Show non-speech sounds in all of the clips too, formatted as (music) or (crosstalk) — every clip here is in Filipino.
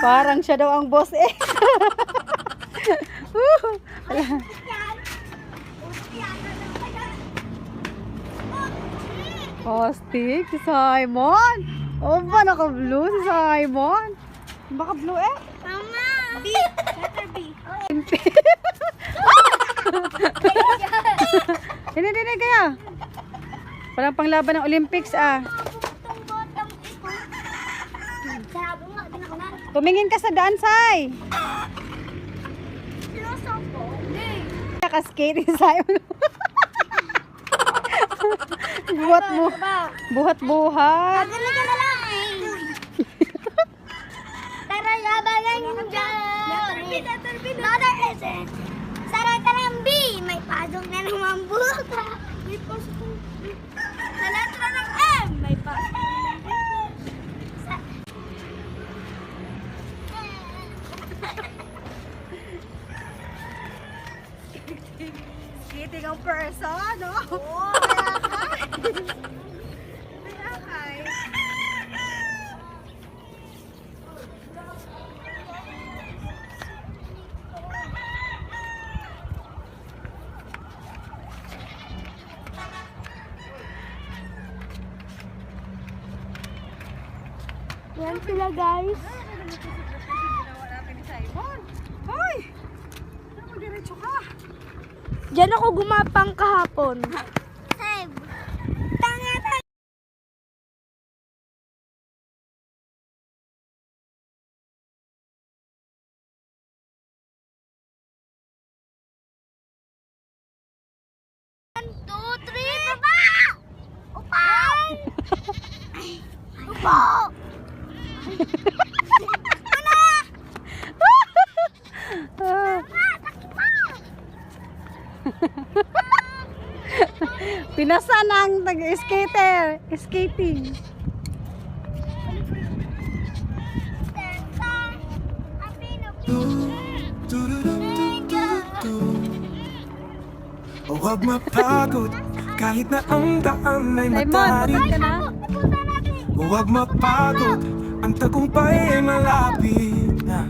Parang siya daw ang boss eh. (laughs) Hostig, si Simon. O ba, naka-blue si Simon? Baka blue eh. Mama! B! Letter B. Hindi, (laughs) hindi, hindi kaya. Parang panglaban ng Olympics ah. Tumingin ka sa daan, Sai. Ko. Hindi. Nakaskate (laughs) si Simon. buhat bu buhat buhat. Magaling ka na lang eh. Tara, yabangan mo dyan. Letter S eh. Sara ka ng B. May pasok na naman buka. May pasok ng B. Sa letra ng M. May pasok na naman Sa... Skating ang person, no? Oo, Yan sila guys. Hoy! Ano mo diretso ka? Diyan ako gumapang kahapon. Save. Tanga tanga. One, two, (laughs) (laughs) pinasa ng nag-skater. Skating. Huwag mapagod kahit na ang daan ay? O huwag mapagod ang tagumpay ay malapit na.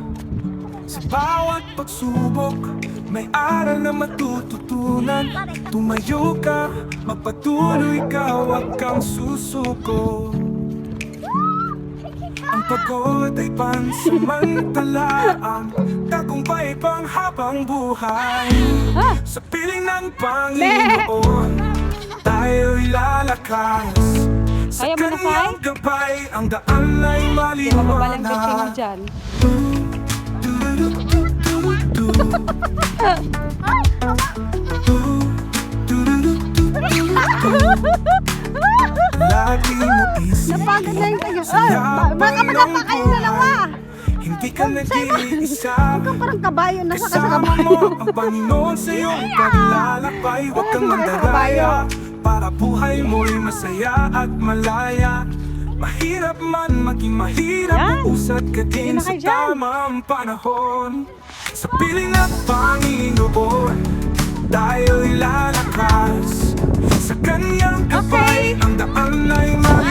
Sa bawat pagsubok may aral na matututunan. Tumayo ka, magpatuloy ka, huwag kang susuko. Ang pagod ay pansamantala Ang tagumpay ay panghabang buhay. Ah! Sa piling ng Panginoon Tayo'y lalakas Kaya mo na, gabay Ang daan ay Mababalang bitching mo maliwanag dyan. Lagi mo isip Napagod na yung tayo. Ah, ba- baka magapa kayo dalawa. Hindi ka nag-iisa. Kang parang kabayo. Na sa Kasama kabayo. mo ang Panginoon sa iyong paglalakbay. Huwag kang Ay, mandaraya Para buhay mo'y masaya at malaya. Mahirap man maging mahirap Yan. Usad ka din sa tamang panahon. Sa piling ng Panginoon Tayo'y lalakas Sa kanyang gabay Ang daan ay maliwanag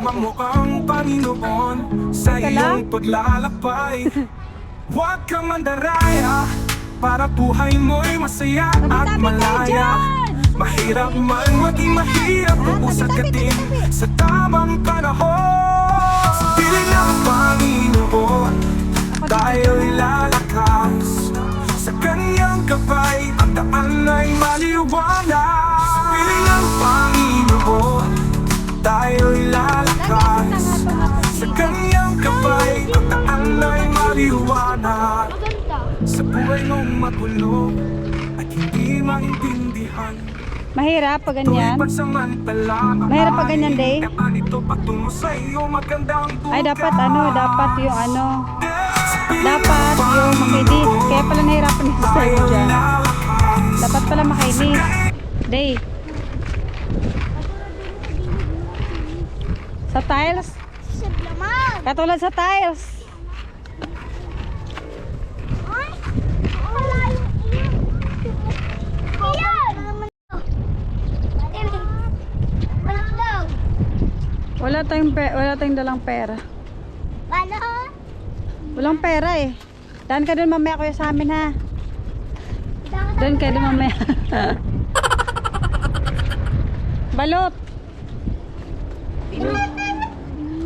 Kasama mo ang Panginoon Sa iyong paglalakbay. (laughs) Huwag kang mandaraya Para buhay mo'y masaya at malaya! Mahirap man maging mahirap Uusad ka din sa tamang panahon. Sa piling ng Panginoon Tayo'y lalakas Sa kanyang gabay Ang daan ay maliwanag. Sa piling ng Panginoon Tayo'y lalakas Ang daan ay maliwanag. Sa buhay mong magulo At hindi maintindihan Mahirap pag ganyan. Mahirap pag ganyan, Day. Ay, dapat ano, dapat yung ano, dapat yung makinis. Kaya pala nahirapan ni Simon dyan. Dapat pala makinis. Day. Sa tiles. Katulad sa tiles. Ay, wala yung iyan. Iyan! Balik daw. Wala tayong, pe- wala tayong dalang pera. Bala. Walang pera eh. Daan ka doon mamaya kuya sa amin ha. Doon ka doon mamaya. (laughs) Balot.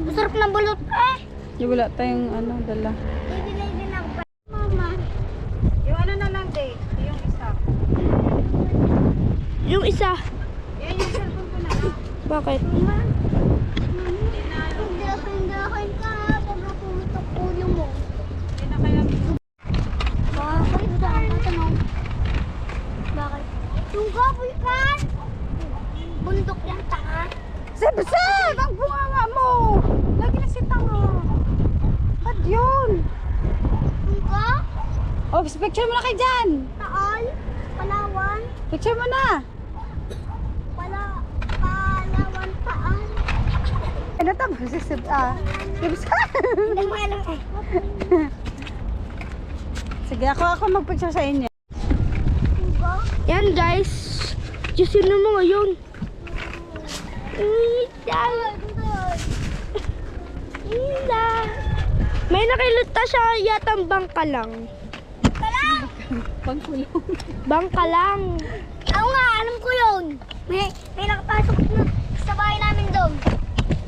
Masarap ng bulot eh. Yung wala tayong ano, dala. Mama. Yung ano na lang date, yung isa. Yung isa. Yan yung cellphone ko na lang. Bakit? Dahan-dahan ka pag pumutok ulo mo. Hindi na kaya Bakit? Bakit? Tanong. Bakit? Yung gaboy kan! Bundok yan, tanga. Seb, Seb! Ang bunganga mo! Lagi na si tanga. Ba't yun? Yung ka? Oh, picture mo na kay Jan. Taal? Palawan? Picture mo na. Pala... Palawan, taal? Ano to? Si Seb, ah. Seb, Hindi mo alam eh. Sige, ako ako magpicture sa inyo. Guys. Diyos yun mo ngayon. Ila. May nakilita siya yatang bangka lang. Pangkulong. Bangka lang. Oo nga, alam ko yun. May, may nakapasok na sa bahay namin doon.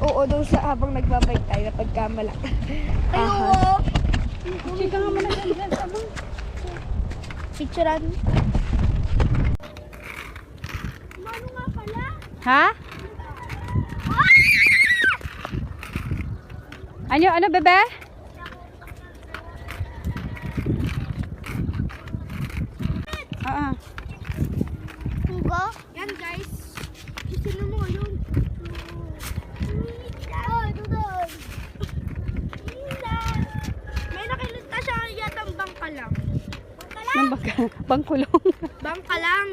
Oo, doon sa habang nagbabay tayo na pagkamalak. Kayo, Aha. oh. Chika nga dyan. Sabi. Picturean. Ano nga pala? Ha? Ano, ano bebe? Ah, ah. Ka? Yan guys. Yun mo ngayon. Oh, doon. May nakilita siya yatang bangka lang. Yung bangka, bangkulong. Bangka lang.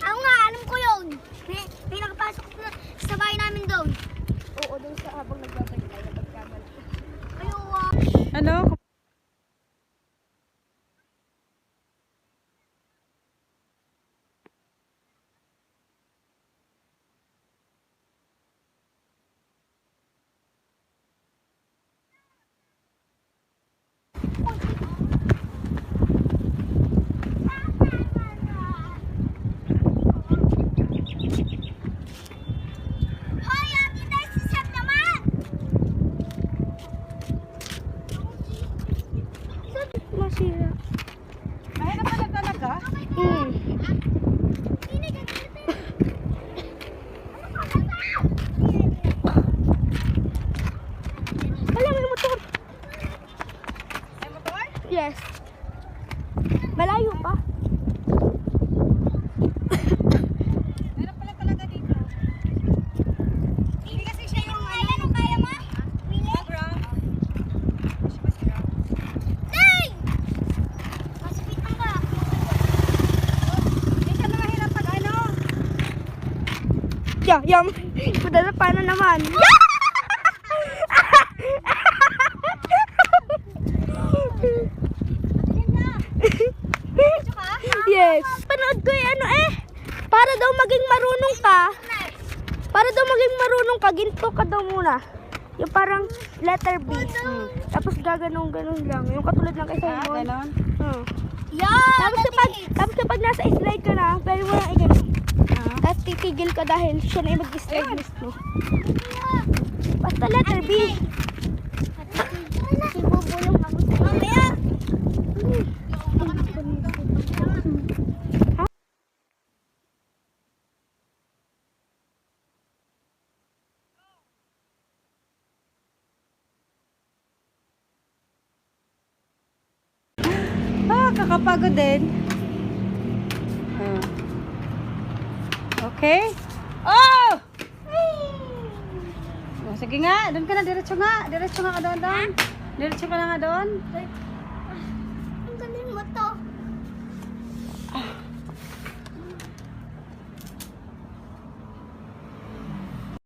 Oo nga, alam ko yun. May, may nakapasok na sa bahay namin doon. Oo, doon sa habang nagbabay tayo na pagkamalak. Kayo, ah. ano? Hoy, ate tayo si Sam naman! Masira. Mahirap pala talaga. Hmm. Hindi ka dito. Wala, may motor. May motor? Yes. Malayo pa. Mahirap pala talaga dito. Hindi kasi siya yung kaya nung kaya mo? Wili? Hey! Masipitan ka. Hindi siya mahirap pag ano. Yeah, yum. Padala paano naman? yes. Panood ko yung ano eh. Para daw maging marunong ka. Para daw maging marunong ka, ginto ka daw muna. Yung parang letter B. Hmm. Tapos gaganong-ganon lang. Yung katulad ng kay Ah, Simon. ganon. Hmm. Yeah! Tapos kapag, tapos kapag nasa slide ka na, pwede mo na i-ganon. Tapos titigil ka dahil siya na yung mag-slide mismo. Basta letter B. Bubulong ako sa Mamaya! Ah, kakapagod din. Ah. Okay. Oh! oh! Sige nga, doon ka na, diretso nga. Diretso nga ka doon, doon. Diretso ka na nga doon.